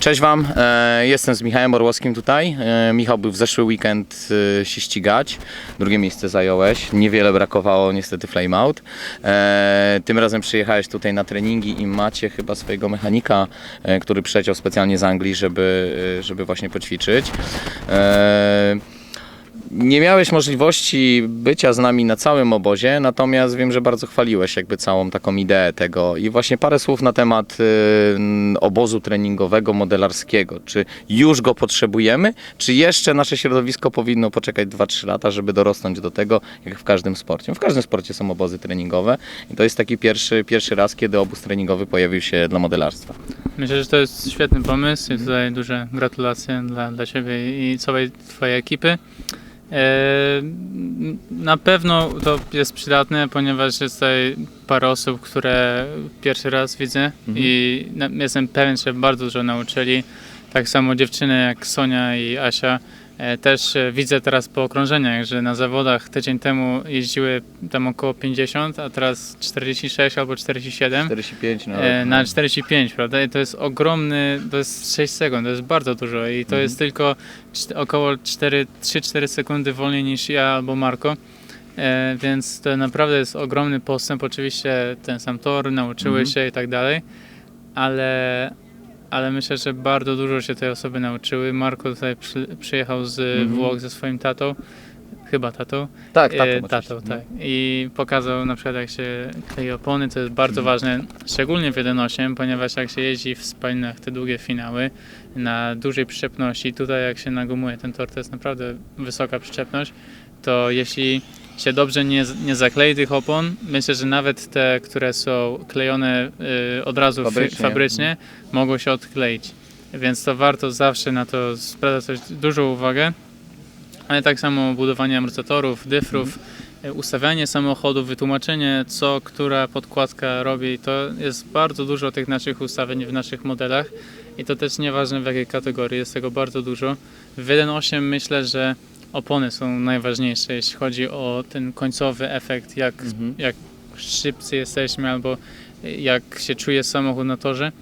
Cześć Wam, e, jestem z Michałem Orłowskim tutaj. E, Michał był w zeszły weekend e, się ścigać. Drugie miejsce zająłeś. Niewiele brakowało niestety flameout. E, tym razem przyjechałeś tutaj na treningi i macie chyba swojego mechanika, który przyleciał specjalnie z Anglii, żeby, żeby właśnie poćwiczyć. Nie miałeś możliwości bycia z nami na całym obozie, natomiast wiem, że bardzo chwaliłeś jakby całą taką ideę tego i właśnie parę słów na temat y, obozu treningowego modelarskiego. Czy już go potrzebujemy, czy jeszcze nasze środowisko powinno poczekać 2-3 lata, żeby dorosnąć do tego, jak w każdym sporcie. W każdym sporcie są obozy treningowe i to jest taki pierwszy, pierwszy raz, kiedy obóz treningowy pojawił się dla modelarstwa. Myślę, że to jest świetny pomysł i tutaj duże gratulacje dla, dla Ciebie i całej Twojej ekipy. E, Na pewno to jest przydatne, ponieważ jest tutaj parę osób, które pierwszy raz widzę i na- jestem pewien, że bardzo dużo nauczyli. Tak samo dziewczyny jak Sonia i Asia też e, widzę teraz po okrążeniach, że na zawodach tydzień temu jeździły tam około 50, a teraz 46 albo 47. 45 na, E, na 45, prawda? I to jest ogromny, to jest 6 sekund, to jest bardzo dużo i to jest tylko około 4 3-4 sekundy wolniej niż ja albo Marko. E, więc to naprawdę jest ogromny postęp. Oczywiście ten sam tor, nauczyły Mhm. się i tak dalej, ale, ale myślę, że bardzo dużo się te osoby nauczyły. Marko tutaj przy, przyjechał z Mhm. Włoch ze swoim tatą, chyba tatą. Tak, E, tak. oczywiście. tatą, tak. I pokazał na przykład jak się klei opony, to jest bardzo ważne, szczególnie w 1.8, ponieważ jak się jeździ w spalinach te długie finały na dużej przyczepności, tutaj jak się nagumuje ten tor, to jest naprawdę wysoka przyczepność, to jeśli się dobrze nie, nie zaklei tych opon, myślę, że nawet te, które są klejone y, od razu Fabrycznie. fabrycznie, mogą się odkleić. Więc to warto zawsze na to zwracać dużą uwagę ale tak samo budowanie amortyzatorów, dyfrów, e, ustawianie samochodu, wytłumaczenie co która podkładka robi, to jest bardzo dużo tych naszych ustawień w naszych modelach i to też nieważne w jakiej kategorii, jest tego bardzo dużo. W 1.8 myślę, że opony są najważniejsze, jeśli chodzi o ten końcowy efekt, jak, Mhm. jak szybcy jesteśmy albo jak się czuje samochód na torze.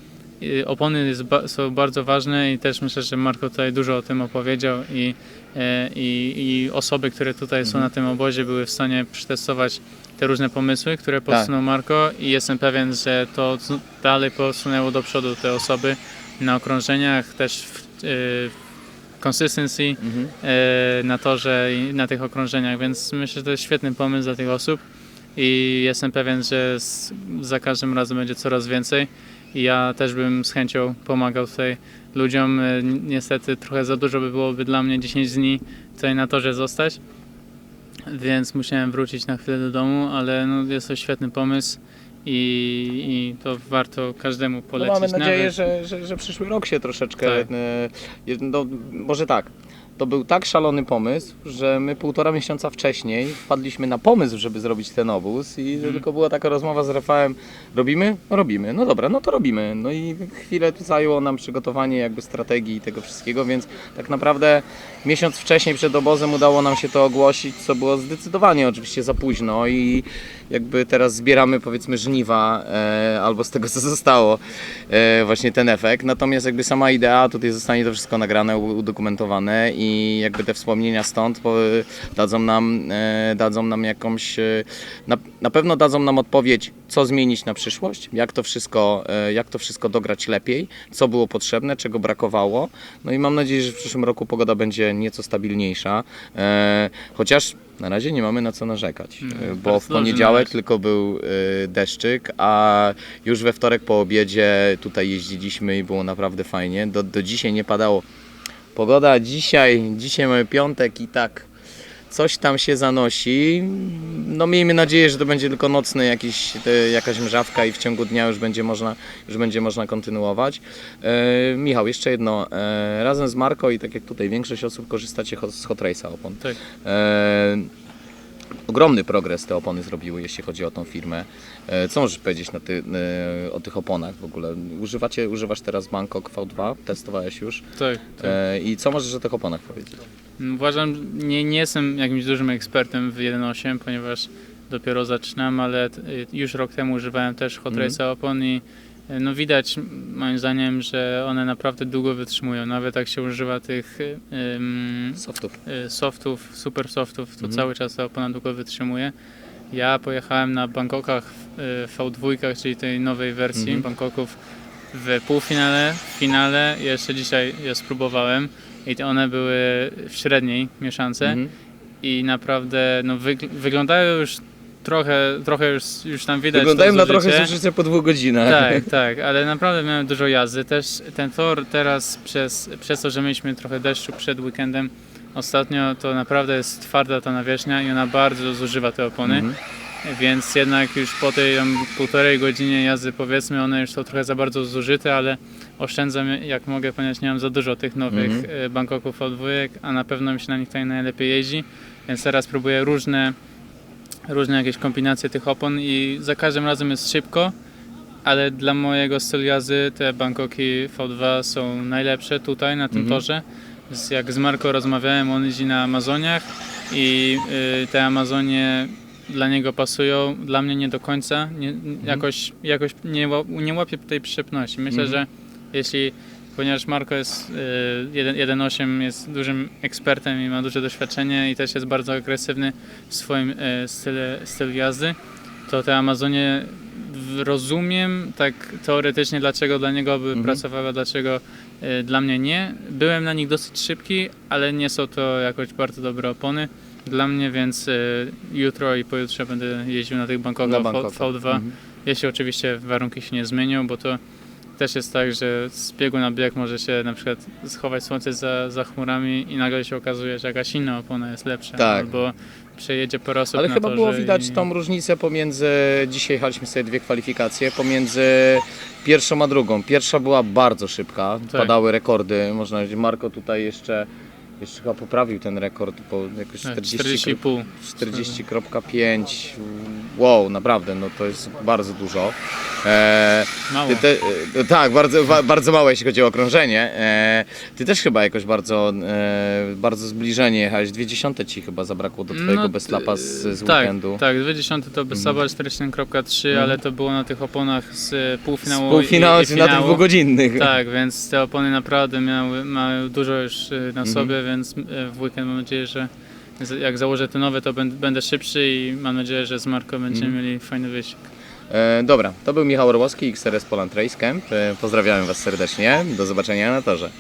Opony ba- są bardzo ważne i też myślę, że Marko tutaj dużo o tym opowiedział i, e, i, i osoby, które tutaj są Mhm. na tym obozie były w stanie przetestować te różne pomysły, które Tak. podsunął Marko i jestem pewien, że to dalej posunęło do przodu te osoby na okrążeniach, też w, e, w consistency Mhm. e, na torze i na tych okrążeniach, więc myślę, że to jest świetny pomysł dla tych osób i jestem pewien, że z, za każdym razem będzie coraz więcej i ja też bym z chęcią pomagał tutaj ludziom. E, ni- Niestety trochę za dużo by byłoby dla mnie 10 dni tutaj na torze zostać, więc musiałem wrócić na chwilę do domu, ale no, jest to świetny pomysł i, i to warto każdemu No polecić. mamy nadzieję, nawet. że, że, że przyszły rok się troszeczkę. Tak. e, No, może tak. To był tak szalony pomysł, że my półtora miesiąca wcześniej wpadliśmy na pomysł, żeby zrobić ten obóz i Mhm. tylko była taka rozmowa z Rafałem, robimy? No robimy, no dobra, no to robimy. No i chwilę zajęło nam przygotowanie jakby strategii i tego wszystkiego, więc tak naprawdę miesiąc wcześniej przed obozem udało nam się to ogłosić, co było zdecydowanie oczywiście za późno i jakby teraz zbieramy powiedzmy żniwa e, albo z tego co zostało e, właśnie ten efekt. Natomiast jakby sama idea, tutaj zostanie to wszystko nagrane, udokumentowane i jakby te wspomnienia stąd po, dadzą nam, e, dadzą nam jakąś, e, na, na pewno dadzą nam odpowiedź, co zmienić na przyszłość, jak to wszystko, e, jak to wszystko dograć lepiej, co było potrzebne, czego brakowało. No i mam nadzieję, że w przyszłym roku pogoda będzie nieco stabilniejsza, e, chociaż na razie nie mamy na co narzekać, Mm, e, bo w dobrze poniedziałek tylko był e, deszczyk, a już we wtorek po obiedzie tutaj jeździliśmy i było naprawdę fajnie. Do, do dzisiaj nie padało. Pogoda dzisiaj, dzisiaj mamy piątek i tak coś tam się zanosi. No miejmy nadzieję, że to będzie tylko nocny jakiś, te, jakaś mrzawka i w ciągu dnia już będzie można, już będzie można kontynuować. E, Michał, jeszcze jedno. E, razem z Marko i tak jak tutaj większość osób korzystacie ho- z Hot Race'a opon. Tak. E, ogromny progres te opony zrobiły, jeśli chodzi o tą firmę. E, co możesz powiedzieć na ty, e, o tych oponach w ogóle? Używacie, używasz teraz Bangkok V2, testowałeś już. Tak, tak. E, I co możesz o tych oponach powiedzieć? Uważam, nie, nie jestem jakimś dużym ekspertem w 1.8, ponieważ dopiero zaczynam, ale już rok temu używałem też Hot Mhm. Race opon i no widać moim zdaniem, że one naprawdę długo wytrzymują. Nawet jak się używa tych e, em, Softów. e, softów, super softów, to Mhm. cały czas ta opona długo wytrzymuje. Ja pojechałem na Bangkokach w e, V2, czyli tej nowej wersji Mhm. Bangkoków w półfinale, w finale. Jeszcze dzisiaj je spróbowałem i one były w średniej mieszance Mhm. i naprawdę no, wyg- wyglądają już trochę, trochę już, już tam widać Wyglądają to na trochę zużycie. po dwóch godzinach. Tak, tak, ale naprawdę miałem dużo jazdy. Też ten tor teraz przez, przez to, że mieliśmy trochę deszczu przed weekendem ostatnio, to naprawdę jest twarda ta nawierzchnia i ona bardzo zużywa te opony. Mhm. Więc jednak już po tej tam, półtorej godzinie jazdy powiedzmy one już są trochę za bardzo zużyte, ale oszczędzam jak mogę, ponieważ nie mam za dużo tych nowych Mhm. mm Bangkoków od dwójek, a na pewno mi się na nich tutaj najlepiej jeździ. Więc teraz próbuję różne, różne jakieś kombinacje tych opon i za każdym razem jest szybko, ale dla mojego stylu jazdy te Bangkoki V2 są najlepsze tutaj na tym Mhm. torze. Jak z Marco rozmawiałem, on jeździ na Amazoniach i y, te Amazonie dla niego pasują, dla mnie nie do końca, nie, jakoś, jakoś nie, nie łapię tej przyczepności. Myślę, Mhm. że jeśli, ponieważ Marco jest y, 1 1.8 jest dużym ekspertem i ma duże doświadczenie i też jest bardzo agresywny w swoim y, stylu, stylu jazdy, to te Amazonie rozumiem tak teoretycznie, dlaczego dla niego by Mhm. pracowały, a dlaczego y, dla mnie nie. Byłem na nich dosyć szybki, ale nie są to jakoś bardzo dobre opony dla mnie, więc y, jutro i pojutrze będę jeździł na tych Na V- Bangkokach. V2. Mhm. Jeśli oczywiście warunki się nie zmienią, bo to też jest tak, że z biegu na bieg może się na przykład schować słońce za, za chmurami i nagle się okazuje, że jakaś inna opona jest lepsza. Tak. Albo przejedzie parę osób Ale na chyba torze było widać i... tą różnicę pomiędzy, dzisiaj jechaliśmy sobie dwie kwalifikacje, pomiędzy pierwszą a drugą. Pierwsza była bardzo szybka, Tak. padały rekordy, można powiedzieć, Marko tutaj jeszcze, jeszcze chyba poprawił ten rekord, bo jakoś Tak, 40, 40,5. 40,5, wow, naprawdę, no to jest bardzo dużo. E, Mało. ty te, e, tak, bardzo, wa, bardzo małe jeśli chodzi o okrążenie. E, ty też chyba jakoś bardzo, e, bardzo zbliżenie jechałeś, dwie dziesiąte ci chyba zabrakło do twojego No, bezlapa z, z tak, weekendu. Tak, 20 to Besaba 41.3, Mhm. ale to było na tych oponach z półfinału Z półfinału i, i na tych dwugodzinnych. Tak, więc te opony naprawdę miały, mają dużo już y, na Mhm. sobie, więc y, w weekend mam nadzieję, że jak założę te nowe, to będę, szybszy i mam nadzieję, że z Marko będziemy Mhm. mieli fajny wyścig. E, dobra, to był Michał Orłowski, XRS Poland Race Camp. E, pozdrawiam Was serdecznie. Do zobaczenia na torze.